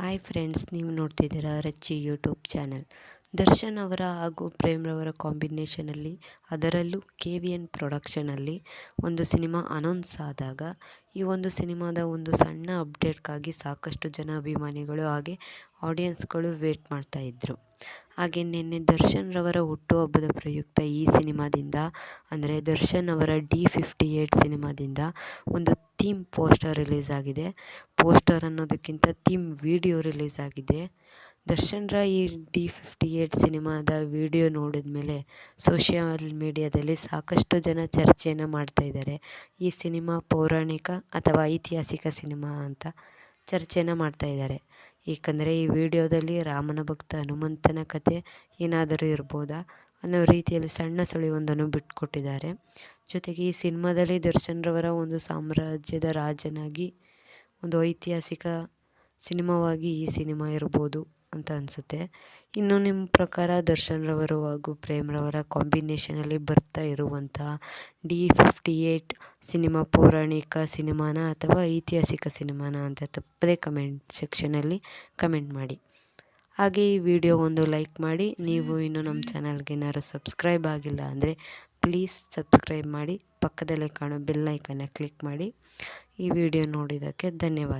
Hi friends ನೀವು ನೋಡ್ತಿದ್ದೀರಾ Rachchi YouTube channel Darshan ಅವರ ಹಾಗೂ ಪ್ರೇಮ್ರವರ ಕಾಂಬಿನೇಷನಲ್ಲಿ ಅದರಲ್ಲೂ ಕೆ ವಿ ಎನ್ ಪ್ರೊಡಕ್ಷನಲ್ಲಿ ಒಂದು ಸಿನಿಮಾ ಅನೌನ್ಸ್ ಆದಾಗ, ಈ ಒಂದು ಸಿನಿಮಾದ ಒಂದು ಸಣ್ಣ ಅಪ್ಡೇಟ್ಗಾಗಿ ಸಾಕಷ್ಟು ಜನ ಅಭಿಮಾನಿಗಳು ಹಾಗೆ ಆಡಿಯನ್ಸ್ಗಳು ವೇಟ್ ಮಾಡ್ತಾ ಇದ್ದರು ಹಾಗೆ ನಿನ್ನೆ ದರ್ಶನ್ ರವರ ಹುಟ್ಟುಹಬ್ಬದ ಪ್ರಯುಕ್ತ ಈ ಸಿನಿಮಾದಿಂದ, ಅಂದರೆ ದರ್ಶನ್ ಅವರ ಡಿ ಫಿಫ್ಟಿ ಏಯ್ಟ್ ಸಿನಿಮಾದಿಂದ ಒಂದು ಥೀಮ್ ಪೋಸ್ಟರ್ ರಿಲೀಸ್ ಆಗಿದೆ. ಪೋಸ್ಟರ್ ಅನ್ನೋದಕ್ಕಿಂತ ಥೀಮ್ ವಿಡಿಯೋ ರಿಲೀಸ್ ಆಗಿದೆ. ದರ್ಶನ್ರ ಈ ಡಿ ಫಿಫ್ಟಿ ಏಯ್ಟ್ ಸಿನಿಮಾದ ವಿಡಿಯೋ ನೋಡಿದ ಮೇಲೆ ಸೋಷಿಯಲ್ ಮೀಡಿಯಾದಲ್ಲಿ ಸಾಕಷ್ಟು ಜನ ಚರ್ಚೆಯನ್ನು ಮಾಡ್ತಾ ಇದ್ದಾರೆ. ಈ ಸಿನಿಮಾ ಪೌರಾಣಿಕ ಅಥವಾ ಐತಿಹಾಸಿಕ ಸಿನಿಮಾ ಅಂತ ಚರ್ಚೆನ ಮಾಡ್ತಾ ಇದ್ದಾರೆ. ಏಕೆಂದರೆ ಈ ವಿಡಿಯೋದಲ್ಲಿ ರಾಮನ ಭಕ್ತ ಹನುಮಂತನ ಕತೆ ಏನಾದರೂ ಇರ್ಬೋದಾ ಅನ್ನೋ ರೀತಿಯಲ್ಲಿ ಸಣ್ಣ ಸುಳಿವೊಂದನ್ನು ಬಿಟ್ಕೊಟ್ಟಿದ್ದಾರೆ. ಜೊತೆಗೆ ಈ ಸಿನಿಮಾದಲ್ಲಿ ದರ್ಶನ್ರವರ ಒಂದು ಸಾಮ್ರಾಜ್ಯದ ರಾಜನಾಗಿ ಒಂದು ಐತಿಹಾಸಿಕ ಸಿನಿಮಾವಾಗಿ ಈ ಸಿನಿಮಾ ಇರ್ಬೋದು ಅಂತ ಅನಿಸುತ್ತೆ. ಇನ್ನು ನಿಮ್ಮ ಪ್ರಕಾರ ದರ್ಶನ್ ರವರು ಹಾಗೂ ಪ್ರೇಮ್ರವರ ಕಾಂಬಿನೇಷನಲ್ಲಿ ಬರ್ತಾ ಇರುವಂತಹ ಡಿ ಫಿಫ್ಟಿ ಏಯ್ಟ್ ಸಿನಿಮಾ, ಪೌರಾಣಿಕ ಸಿನಿಮಾನ ಅಥವಾ ಐತಿಹಾಸಿಕ ಸಿನಿಮಾನ ಅಂತ ತಪ್ಪದೇ ಕಮೆಂಟ್ ಸೆಕ್ಷನಲ್ಲಿ ಕಮೆಂಟ್ ಮಾಡಿ. ಹಾಗೆ ಈ ವಿಡಿಯೋ ಒಂದು ಲೈಕ್ ಮಾಡಿ. ನೀವು ಇನ್ನು ನಮ್ಮ ಚಾನಲ್ಗೆ ಏನಾದ್ರು ಸಬ್ಸ್ಕ್ರೈಬ್ ಆಗಿಲ್ಲ ಅಂದರೆ ಪ್ಲೀಸ್ ಸಬ್ಸ್ಕ್ರೈಬ್ ಮಾಡಿ. ಪಕ್ಕದಲ್ಲೇ ಕಾಣೋ ಬೆಲ್ ಐಕನ್ನ ಕ್ಲಿಕ್ ಮಾಡಿ. ಈ ವಿಡಿಯೋ ನೋಡಿದ್ದಕ್ಕೆ ಧನ್ಯವಾದ.